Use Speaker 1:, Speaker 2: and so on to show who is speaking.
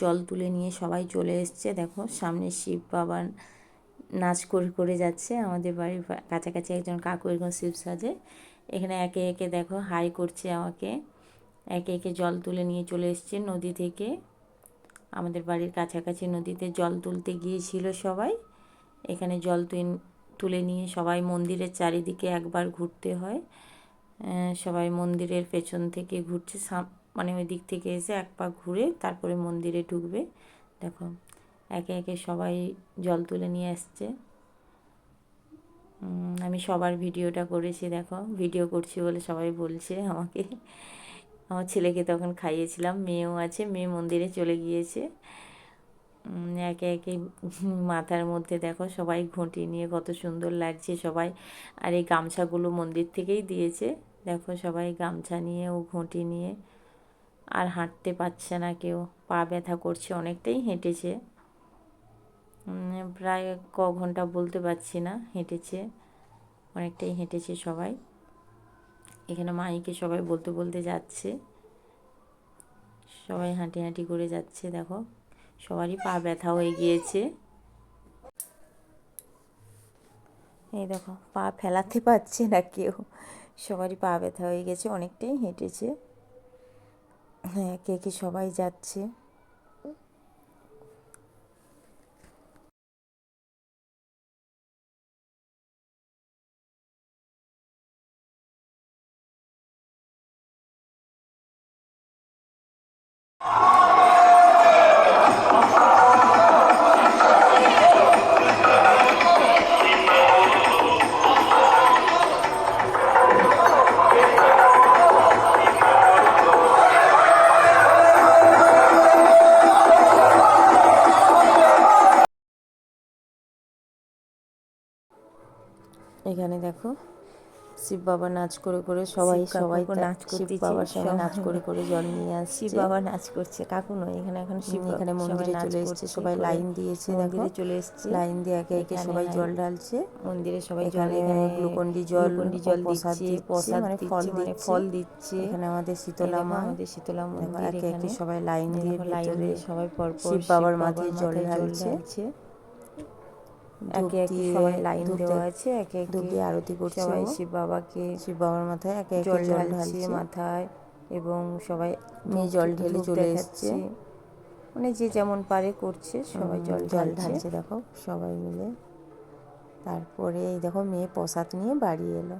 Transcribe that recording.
Speaker 1: জল তুলে নিয়ে সবাই চলে এসছে। দেখো, সামনে শিব বাবার নাচ করে করে যাচ্ছে। আমাদের বাড়ির কাছাকাছি একজন কাকু এরকম শিব সাজে। এখানে একে একে দেখো, হাই করছে আমাকে। একে একে জল তুলে নিয়ে চলে এসছে নদী থেকে। আমাদের বাড়ির কাছাকাছি নদীতে জল তুলতে গিয়েছিল সবাই। এখানে জল তুলে নিয়ে সবাই মন্দিরের চারিদিকে একবার ঘুরতে হয়। সবাই মন্দিরের পেছন থেকে ঘুরছে। মানে ওই দিক থেকে এসে এক পা ঘুরে তারপরে মন্দিরে ঢুকবে। দেখো, একে একে সবাই জল তুলে নিয়ে আসছে। আমি সবার ভিডিওটা করেছি, দেখো। ভিডিও করছি বলে সবাই বলছে আমাকে। আমার ছেলেকে তখন খাইয়েছিলাম, মেয়েও আছে, মেয়ে মন্দিরে চলে গিয়েছে। একে একে মাথার মধ্যে দেখো সবাই ঘুঁটি নিয়ে কত সুন্দর লাগছে সবাই। আর এই গামছাগুলো মন্দির থেকেই দিয়েছে। দেখো সবাই গামছা নিয়ে ও ঘুঁটি নিয়ে আর হাঁটতে পারছে না কেউ। পা ব্যথা করছে, অনেকটাই হেঁটেছে। প্রায় ক ঘণ্টা বলতে পারছি না হেঁটেছে। অনেকটাই হেঁটেছে সবাই। এখানে মাইকে সবাই বলতে বলতে যাচ্ছে। সবাই হাঁটি হাঁটি করে যাচ্ছে, দেখো। সবারই পা ব্যথা হয়ে গিয়েছে। এই দেখো, পা ফেলাতে পারছে না কেউ। সবারই পা ব্যথা হয়ে গেছে, অনেকটাই হেঁটেছে। হ্যাঁ কে কে সবাই যাচ্ছে? এখানে দেখো শিব বাবা নাচ করে করে সবাই সবাই নাচ শিব বাবার সঙ্গে নাচ করে করে জল নিয়ে আসছে।
Speaker 2: শিব বাবা নাচ করছে কাকু নয় এখানে এখন শিব
Speaker 1: এখানে মন্দিরে চলে এসছে সবাই লাইন দিয়েছে
Speaker 2: মন্দিরে চলে এসছে।
Speaker 1: লাইন দিয়ে একে একে সবাই জল ঢালছে।
Speaker 2: মন্দিরে সবাই জল
Speaker 1: এখানে গ্লুকন্ডি জল
Speaker 2: গ্লুকন্ডি জল দিচ্ছে
Speaker 1: দিচ্ছে,
Speaker 2: প্রসাদ
Speaker 1: মানে ফল
Speaker 2: মানে
Speaker 1: দিচ্ছে।
Speaker 2: ফল দিচ্ছে।
Speaker 1: এখানে আমাদের শীতলা মা
Speaker 2: আমাদের শীতলা মন্দির
Speaker 1: একে একে সবাই লাইন দিয়ে
Speaker 2: লাইন দিয়ে সবাই পরপর
Speaker 1: শিব বাবার মাথায় জল ঢালছে।
Speaker 2: একে একে সবাই লাইন দেওয়া আছে একে একে
Speaker 1: ধূপ দিয়ে আরতি করছে
Speaker 2: সবাই শিব বাবাকে
Speaker 1: শিব বাবার মাথায় একে একে
Speaker 2: জল ঢালছে মাথায় এবং সবাই
Speaker 1: মেয়ে জল ঢেলে চলে
Speaker 2: যাচ্ছে
Speaker 1: এসছে।
Speaker 2: মানে যে যেমন পারে করছে সবাই জল
Speaker 1: জল
Speaker 2: ঢালছে।
Speaker 1: ঢালছে দেখো সবাই মিলে। তারপরে এই দেখো মেয়ে প্রসাদ নিয়ে বাড়ি এলো।